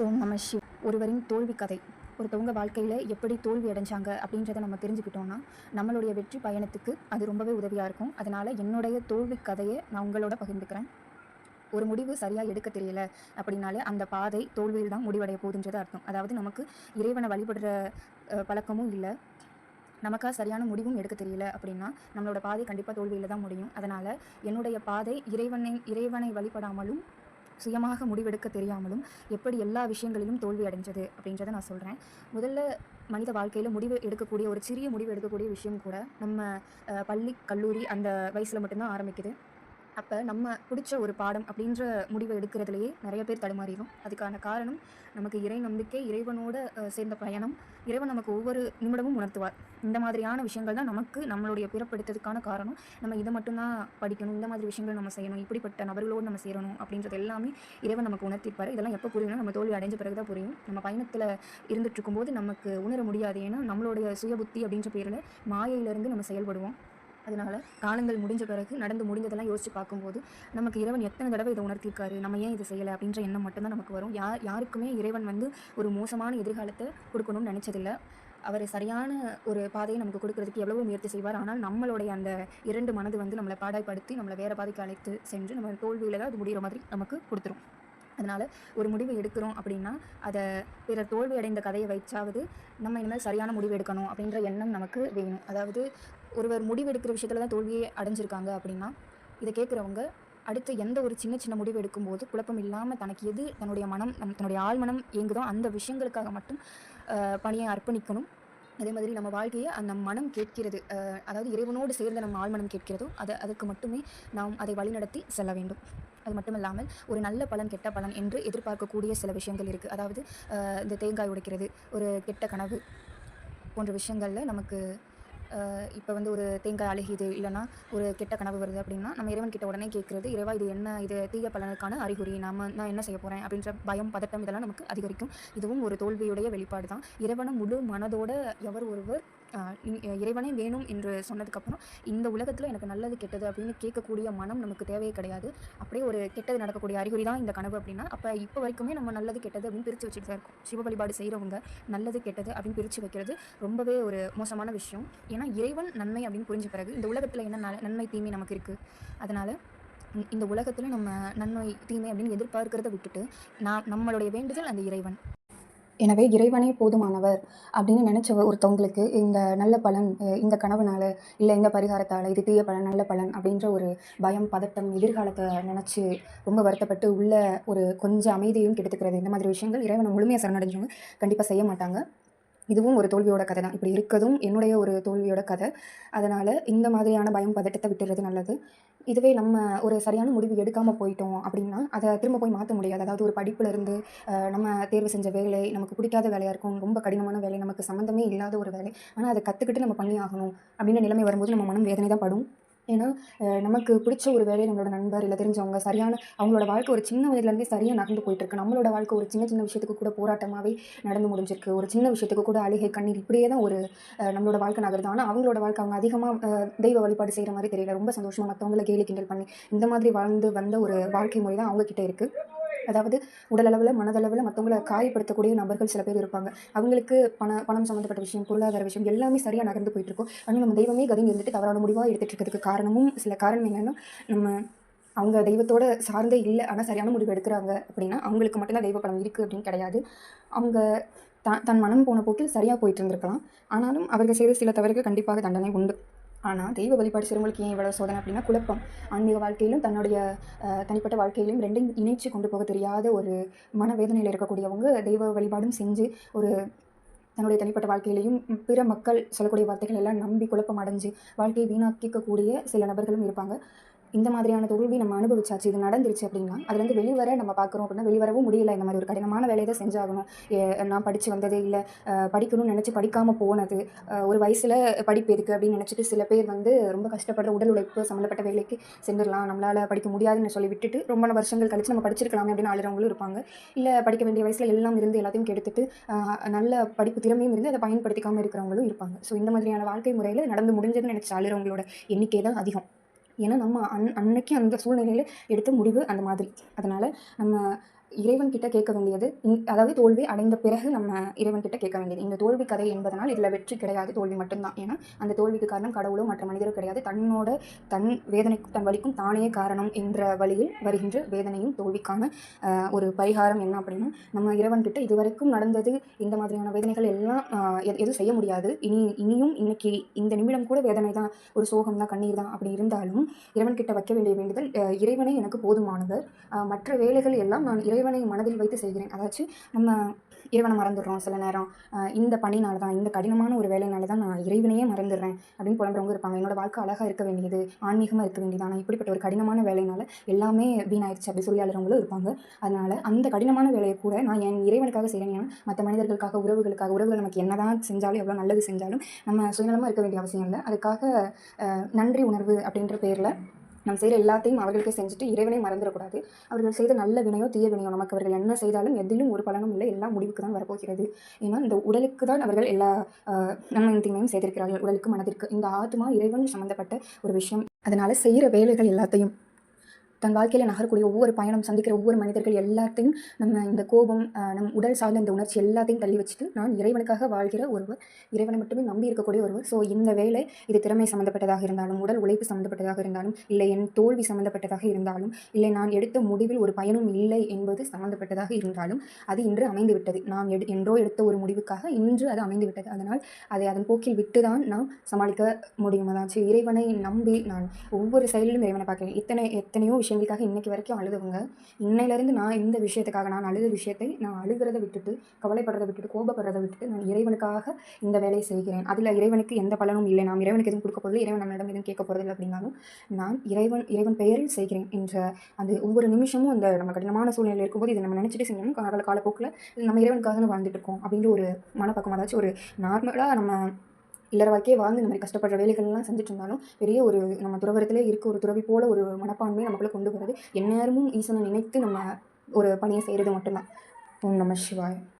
ஓம் நம சிவ். ஒருவரின் தோல்வி கதை. ஒருத்தவங்க வாழ்க்கையில் எப்படி தோல்வி அடைஞ்சாங்க அப்படின்றத நம்ம தெரிஞ்சுக்கிட்டோம்னா நம்மளுடைய வெற்றி பயணத்துக்கு அது ரொம்பவே உதவியாக இருக்கும். அதனால் என்னுடைய தோல்வி கதையை நான் உங்களோட பகிர்ந்துக்கிறேன். ஒரு முடிவு சரியாக எடுக்க தெரியல அப்படின்னாலே அந்த பாதை தோல்வியில் தான் முடிவடைய போகுதுன்றது அர்த்தம். அதாவது நமக்கு இறைவனை வழிபடுற பழக்கமும் இல்லை. நமக்காக சரியான முடிவும் எடுக்க தெரியல அப்படின்னா நம்மளோட பாதை கண்டிப்பாக தோல்வியில் தான் முடியும். அதனால் என்னுடைய பாதை இறைவனை இறைவனை வழிபடாமலும் சுயமாக முடிவெடுக்க தெரியாமலும் எப்படி எல்லா விஷயங்களிலும் தோல்வி அடைஞ்சது அப்படின்றத நான் சொல்கிறேன் முதல்ல மனித வாழ்க்கையில் முடிவு எடுக்கக்கூடிய ஒரு சிறிய முடிவு எடுக்கக்கூடிய விஷயம் கூட நம்ம பள்ளி கல்லூரி அந்த வயசில் மட்டும்தான் ஆரம்பிக்குது. அப்போ நம்ம பிடிச்ச ஒரு பாடம் அப்படின்ற முடிவை எடுக்கிறதுலையே நிறைய பேர் தடுமாறிடும் அதுக்கான காரணம் நமக்கு இறை நம்பிக்கை இறைவனோட சேர்ந்த பயணம். இறைவன் நமக்கு ஒவ்வொரு நிமிடமும் உணர்த்துவார். இந்த மாதிரியான விஷயங்கள் தான் நமக்கு நம்மளுடைய பிறப்பெடுத்ததுக்கான காரணம். நம்ம இதை மட்டும்தான் படிக்கணும் இந்த மாதிரி விஷயங்கள் நம்ம செய்யணும் இப்படிப்பட்ட நபர்களோடு நம்ம சேரணும் அப்படின்றது எல்லாமே இறைவன் நமக்கு உணர்த்திப்பார். இதெல்லாம் எப்போ புரியணும் நம்ம தோல்வி அடைஞ்ச பிறகு தான் புரியும். நம்ம பயணத்தில் இருந்துட்டு இருக்கும்போது நமக்கு உணர முடியாது. ஏன்னா நம்மளுடைய சுய புத்தி அப்படின்ற பேரில் மாயையிலிருந்து நம்ம செயல்படுவோம். அதனால காலங்கள் முடிஞ்ச பிறகு நடந்து முடிஞ்சதெல்லாம் யோசிச்சு பார்க்கும்போது நமக்கு இறைவன் எத்தனை தடவை இதை உணர்த்திருக்காரு? நம்ம ஏன் இதை செய்யலை? அப்படின்ற எண்ணம் மட்டும்தான் நமக்கு வரும். யார் யாருக்குமே இறைவன் வந்து ஒரு மோசமான எதிர்காலத்தை கொடுக்கணும்னு நினச்சதில்ல. அவர் சரியான ஒரு பாதையை நமக்கு கொடுக்கறதுக்கு எவ்வளவோ முயற்சி செய்வார். ஆனால் நம்மளுடைய அந்த இரண்டு மனது வந்து நம்மளை பாடாய்ப்படுத்தி நம்மளை வேறு பாதைக்கு அழைத்து சென்று நம்ம தோல்வியில் தான் அது முடிகிற மாதிரி நமக்கு கொடுத்துரும். அதனால் ஒரு முடிவு எடுக்கிறோம் அப்படின்னா அதை பிறர் தோல்வி அடைந்த கதையை வைச்சாவது நம்ம இனிமேல் சரியான முடிவு எடுக்கணும் அப்படின்ற எண்ணம் நமக்கு வேணும். அதாவது ஒருவர் முடிவு எடுக்கிற விஷயத்தில் தான் தோல்வியை அடைஞ்சிருக்காங்க அப்படின்னா இதை கேட்குறவங்க அடுத்து எந்த ஒரு சின்ன சின்ன முடிவு எடுக்கும்போது குழப்பம் இல்லாமல் தனக்கு எது தன்னுடைய மனம் நம் தன்னுடைய ஆழ்மனம் இயங்குதோ அந்த விஷயங்களுக்காக மட்டும் பணியை அர்ப்பணிக்கணும். அதே மாதிரி நம்ம வாழ்க்கையை அந்த மனம் கேட்கிறது அதாவது இறைவனோடு சேர்ந்த நம்ம ஆழ்மனம் கேட்கிறதோ அதை அதுக்கு மட்டுமே நாம் அதை வழிநடத்தி செல்ல வேண்டும். அது மட்டும் இல்லாமல் ஒரு நல்ல பலன் கெட்ட பலன் என்று எதிர்பார்க்கக்கூடிய சில விஷயங்கள் இருக்குது அதாவது இந்த தேங்காய் உடைக்கிறது ஒரு கெட்ட கனவு போன்ற விஷயங்களில் நமக்கு இப்போ வந்து ஒரு தேங்காய் அழுகிது இல்லைன்னா ஒரு கெட்ட கனவு வருது அப்படின்னா நம்ம இறைவன் கிட்ட உடனே கேட்குறது இறைவா இது என்ன இது தீய பலனுக்கான அறிகுறி நாம நான் என்ன செய்ய போகிறேன் அப்படின்ற பயம் பதட்டம் இதெல்லாம் நமக்கு அதிகரிக்கும். இதுவும் ஒரு தோல்வியுடைய வெளிப்பாடு தான் இறைவனை முழு மனதோட எவர் ஒருவர் இறைவனே வேணும் என்று சொன்னதுக்கப்புறம் இந்த உலகத்தில் எனக்கு நல்லது கெட்டது அப்படின்னு கேட்கக்கூடிய மனம் நமக்கு தேவையே கிடையாது. அப்படியே ஒரு கெட்டது நடக்கக்கூடிய அறிகுறி தான் இந்த கனவு அப்படின்னா அப்போ இப்போ வரைக்குமே நம்ம நல்லது கெட்டது அப்படின்னு பிரித்து வச்சுட்டு தான் இருக்கும். சிவ வழிபாடு செய்கிறவங்க நல்லது கெட்டது அப்படின்னு பிரித்து வைக்கிறது ரொம்பவே ஒரு மோசமான விஷயம். ஏன்னா இறைவன் நன்மை அப்படின்னு புரிஞ்ச பிறகு இந்த உலகத்தில் என்ன நன்மை தீமை நமக்கு இருக்குது அதனால் இந்த உலகத்தில் நம்ம நன்மை தீமை அப்படின்னு எதிர்பார்க்கிறத விட்டுட்டு நான் நம்மளுடைய வேண்டுதல் அந்த இறைவன். எனவே இறைவனே போதுமானவர் அப்படின்னு நினச்ச ஒருத்தவங்களுக்கு இந்த நல்ல பலன் இந்த கனவுனால இல்லை இந்த பரிகாரத்தால் இது தீய பலன் நல்ல பலன் அப்படின்ற ஒரு பயம் பதட்டம் எதிர்காலத்தை நினச்சி ரொம்ப வருத்தப்பட்டு உள்ள ஒரு கொஞ்சம் அமைதியும் கெடுத்துக்கிறது. இந்த மாதிரி விஷயங்கள் இறைவனை முழுமையாக சரணடைஞ்சவங்க கண்டிப்பாக செய்ய மாட்டாங்க. இதுவும் ஒரு தோல்வியோட கதை தான். இப்படி இருக்கதும் என்னுடைய ஒரு தோல்வியோட கதை. அதனால் இந்த மாதிரியான பயம் பதட்டத்தை விட்டுறது நல்லது. இதுவே நம்ம ஒரு சரியான முடிவு எடுக்காமல் போயிட்டோம் அப்படின்னா அதை திரும்ப போய் மாற்ற முடியாது. அதாவது ஒரு படிப்புலேருந்து நம்ம தேர்வு செஞ்ச வேலை நமக்கு பிடிக்காத வேலையாக இருக்கும் ரொம்ப கடினமான வேலை நமக்கு சம்மந்தமே இல்லாத ஒரு வேலை. ஆனால் அதை கற்றுக்கிட்டு நம்ம பண்ணி ஆகணும் அப்படின்ற நிலைமை வரும்போது நம்ம மனம் வேதனை தான் படும். ஏன்னா நமக்கு பிடிச்ச ஒரு வேலையை நம்மளோட நண்பர் இல்லை தெரிஞ்சவங்க சரியான அவங்களோட வாழ்க்கை ஒரு சின்ன வயதுலேருந்தே சரியாக நகர்ந்து போயிட்டு இருக்கு நம்மளோட வாழ்க்கை ஒரு சின்ன சின்ன விஷயத்துக்கு கூட போராட்டமாகவே நடந்து முடிஞ்சிருக்கு. ஒரு சின்ன விஷயத்துக்கு கூட அழுகை கண்ணீர் இப்படியே தான் ஒரு நம்மளோட வாழ்க்கை நகருது. ஆனால் அவங்களோட வாழ்க்கை அவங்க அதிகமாக தெய்வ வழிபாடு செய்கிற மாதிரி தெரியல. ரொம்ப சந்தோஷமாக மற்றவங்கள கேலி கிண்டல் பண்ணி இந்த மாதிரி வாழ்ந்து வந்த ஒரு வாழ்க்கை முறை தான் அவங்கக்கிட்ட இருக்குது அதாவது உடலளவில் மனதளவில் மற்றவங்கள காயப்படுத்தக்கூடிய நபர்கள் சில பேர் இருப்பாங்க. அவங்களுக்கு பண பணம் சம்மந்தப்பட்ட விஷயம் பொருளாதார விஷயம் எல்லாமே சரியாக நகர்ந்து போயிட்டு இருக்கும் ஆனால் நம்ம தெய்வமே கதையும் இருந்துட்டு தவறான முடிவாக எடுத்துகிட்டு இருக்கிறதுக்கு காரணமும் சில காரணம் என்னென்னா நம்ம அவங்க தெய்வத்தோட சார்ந்தே இல்லை ஆனால் சரியான முடிவு எடுக்கிறாங்க அப்படின்னா அவங்களுக்கு மட்டும்தான் தெய்வ பலம் இருக்குது அப்படின்னு கிடையாது. அவங்க த தன் மனம் போன போக்கில் சரியாக போயிட்டு இருந்திருக்கலாம் ஆனாலும் அவர்கள் செய்த சில தவறுகள் கண்டிப்பாக தண்டனை உண்டு. ஆனால் தெய்வ வழிபாடு செய்கிறவங்களுக்கு ஏன் இவ்வளோ சோதனை அப்படின்னா குழப்பம். ஆன்மீக வாழ்க்கையிலும் தன்னுடைய தனிப்பட்ட வாழ்க்கையிலும் ரெண்டும் இணைச்சு கொண்டு போக தெரியாத ஒரு மனவேதனையில் இருக்கக்கூடியவங்க தெய்வ வழிபாடும் செஞ்சு ஒரு தன்னுடைய தனிப்பட்ட வாழ்க்கையிலையும் பிற மக்கள் சொல்லக்கூடிய வார்த்தைகள் எல்லாம் நம்பி குழப்பம் அடைஞ்சு வாழ்க்கையை வீணாக்கிக்கக்கூடிய சில நபர்களும் இருப்பாங்க. இந்த மாதிரியான தோல்வி நம்ம அனுபவிச்சாச்சு இது நடந்துருச்சு அப்படின்னா அதுலேருந்து வெளிவர நம்ம பார்க்குறோம் அப்படின்னா வெளிவரவும் முடியல. இந்த மாதிரி ஒரு கடினமான வேலையை தான் செஞ்சாகணும். ஏ- நான் படித்து வந்தது இல்லை. படிக்கணும்னு நினச்சி படிக்காமல் போனது. ஒரு வயசில் படிப்பு எதுக்கு அப்படின்னு நினச்சிட்டு சில பேர் வந்து ரொம்ப கஷ்டப்படுற உடல் உழைப்பு சம்மந்தப்பட்ட வேலைக்கு செஞ்சிடலாம் நம்மளால் படிக்க முடியாதுன்னு சொல்லி விட்டுட்டு ரொம்ப வருஷங்கள் கழிச்சு நம்ம படிச்சிருக்கலாமே அப்படின்னு அழுறவங்களும் இருப்பாங்க. இல்லை படிக்க வேண்டிய வயசில் எல்லாம் இருந்து எல்லாத்தையும் கெடுத்துட்டு நல்ல படிப்பு திறமையும் இருந்து அதை பயன்படுத்திக்காமல் இருக்கிறவங்களும் இருப்பாங்க. ஸோ இந்த மாதிரியான வாழ்க்கை முறையில் நடந்து முடிஞ்சதுன்னு நினச்சி அழுறவங்களோட எண்ணிக்கை தான் அதிகம். ஏன்னா நம்ம அன் அன்னைக்கு அந்த சூழ்நிலையில் எடுத்த முடிவு அந்த மாதிரி. அதனால் நம்ம இறைவன் கிட்ட கேட்க வேண்டியது இன் அதாவது தோல்வி அடைந்த பிறகு நம்ம இறைவன் கிட்ட கேட்க வேண்டியது. இந்த தோல்வி கதை என்பதனால் இதில் வெற்றி கிடையாது தோல்வி மட்டும்தான். ஏன்னா அந்த தோல்விக்கு காரணம் கடவுளோ மற்ற மனிதரோ கிடையாது. தன்னோட தன் வேதனைக்கும் தன் வலிக்கும் தானே காரணம் என்ற வழியில் வருகின்ற வேதனையும் தோல்விக்கான ஒரு பரிகாரம் என்ன அப்படின்னா நம்ம இறைவன் கிட்ட இதுவரைக்கும் நடந்தது இந்த மாதிரியான வேதனைகள் எல்லாம் எது- எதுவும் செய்ய முடியாது. இனி இனியும் இன்னைக்கு இந்த நிமிடம் கூட வேதனை தான் ஒரு சோகம் தான் கண்ணீர் தான் அப்படி இருந்தாலும் இறைவன் கிட்ட வைக்க வேண்டிய வேண்டுதல் இறைவனே எனக்கு போதுமானவர் மற்ற வேலைகள் எல்லாம் நான் இறை இறைவனை மனதில் வைத்து செய்கிறேன். அதாச்சு நம்ம இறைவனை மறந்துடுறோம் சில நேரம். இந்த பணினால தான் இந்த கடினமான ஒரு வேலையினால தான் நான் இறைவனையே மறந்துடுறேன் அப்படின்னு புலம்புறவங்க இருப்பாங்க. என்னோட வாழ்க்கை அழகாக இருக்க வேண்டியது ஆன்மீகமாக இருக்க வேண்டியது. ஆனால் இப்படிப்பட்ட ஒரு கடினமான வேலையினால எல்லாமே வீணாயிருச்சு அப்படி சொல்லி அழுறவங்களும் இருப்பாங்க. அதனால் அந்த கடினமான வேலையை கூட நான் என் இறைவனுக்காக செய்கிறேன் மற்ற மனிதர்களுக்காக உறவுகளுக்காக உறவுகள் நமக்கு என்னதான் செஞ்சாலும் எவ்வளோ நல்லது செஞ்சாலும் நம்ம சுயநலமாக இருக்க வேண்டிய அவசியம் இல்லை. அதுக்காக நன்றி உணர்வு அப்படின்ற பேரில் நம்ம செய்கிற எல்லாத்தையும் அவர்களுக்கு செஞ்சுட்டு இறைவனை மறந்துடக்கூடாது. அவர்கள் செய்த நல்ல வினையோ தீய வினையோ நமக்கு அவர்கள் என்ன செய்தாலும் எதிலும் ஒரு பலனும் இல்லை. எல்லாம் முடிவுக்கு தான் வரப்போகிறது. ஏன்னா இந்த உடலுக்கு தான் அவர்கள் எல்லா ஆஹ், நன்மையும் தீமையும் செய்திருக்கிறார்கள். உடலுக்கு மனதிற்கு. இந்த ஆத்மா இறைவன் சம்மந்தப்பட்ட ஒரு விஷயம். அதனால் செய்கிற வேலைகள் எல்லாத்தையும் தன் வாழ்க்கையில் நகரக்கூடிய ஒவ்வொரு பயணம் சந்திக்கிற ஒவ்வொரு மனிதர்கள் எல்லாத்தையும் நம்ம இந்த கோபம் நம் உடல் சார்ந்த இந்த உணர்ச்சி எல்லாத்தையும் தள்ளி வச்சுட்டு நான் இறைவனுக்காக வாழ்கிற ஒருவர் இறைவனை மட்டுமே நம்பி இருக்கக்கூடிய ஒருவர். ஸோ இந்த வேலை இது திறமை சம்மந்தப்பட்டதாக இருந்தாலும் உடல் உழைப்பு சம்மந்தப்பட்டதாக இருந்தாலும் இல்லை என் தோல்வி சம்மந்தப்பட்டதாக இருந்தாலும் இல்லை நான் எடுத்த முடிவில் ஒரு பயனும் இல்லை என்பது சம்மந்தப்பட்டதாக இருந்தாலும் அது இன்று அமைந்து விட்டது. நாம் எடு என்றோ எடுத்த ஒரு முடிவுக்காக இன்று அது அமைந்து விட்டது. அதனால் அதை அதன் போக்கில் விட்டு தான் நாம் சமாளிக்க முடியும். அதாச்சும் இறைவனை நம்பி நான் ஒவ்வொரு செயலிலும் இறைவனை பார்க்கிறேன். இத்தனை எத்தனையோ விஷயம் விஷயங்களுக்காக இன்றைக்கி வரைக்கும் அழுதவங்க. இன்னையிலேருந்து நான் இந்த விஷயத்துக்காக நான் அழுத விஷயத்தை நான் அழுகிறத விட்டுட்டு கவலைப்படுறதை விட்டுட்டு கோபப்படுறதை விட்டுட்டு நான் இறைவனுக்காக இந்த வேலையை செய்கிறேன். அதில் இறைவனுக்கு எந்த பலனும் இல்லை. நாம் இறைவனுக்கு எதுவும் கொடுக்க போகிறது இறைவன் நம்மளிடம் எதுவும் கேட்க போகிறதில்லை அப்படின்னாலும் நான் இறைவன் இறைவன் பெயரில் செய்கிறேன் என்ற அந்த ஒவ்வொரு நிமிஷமும் அந்த நம்ம கடினமான சூழ்நிலையில் இருக்கும்போது இதை நம்ம நினச்சிட்டு செஞ்சோம்னா கால காலப்போக்கில் நம்ம இறைவனுக்காக தான் வாழ்ந்துட்டு இருக்கோம் அப்படின்ற ஒரு மனப்பக்கம் அதாச்சும் ஒரு நார்மலாக நம்ம இல்லற வாழ்க்கையே வாழ்ந்து இந்த மாதிரி கஷ்டப்படுற வேலைகள்லாம் செஞ்சுட்டு இருந்தாலும் பெரிய ஒரு நம்ம துறவரத்திலே இருக்க ஒரு துறவி போல ஒரு மனப்பான்மையை நமக்குள்ளே கொண்டு வருது எந்நேரமும் ஈசனை நினைத்து நம்ம ஒரு பணியை செய்கிறது மட்டும்தான். ஓம் நம சிவாய்.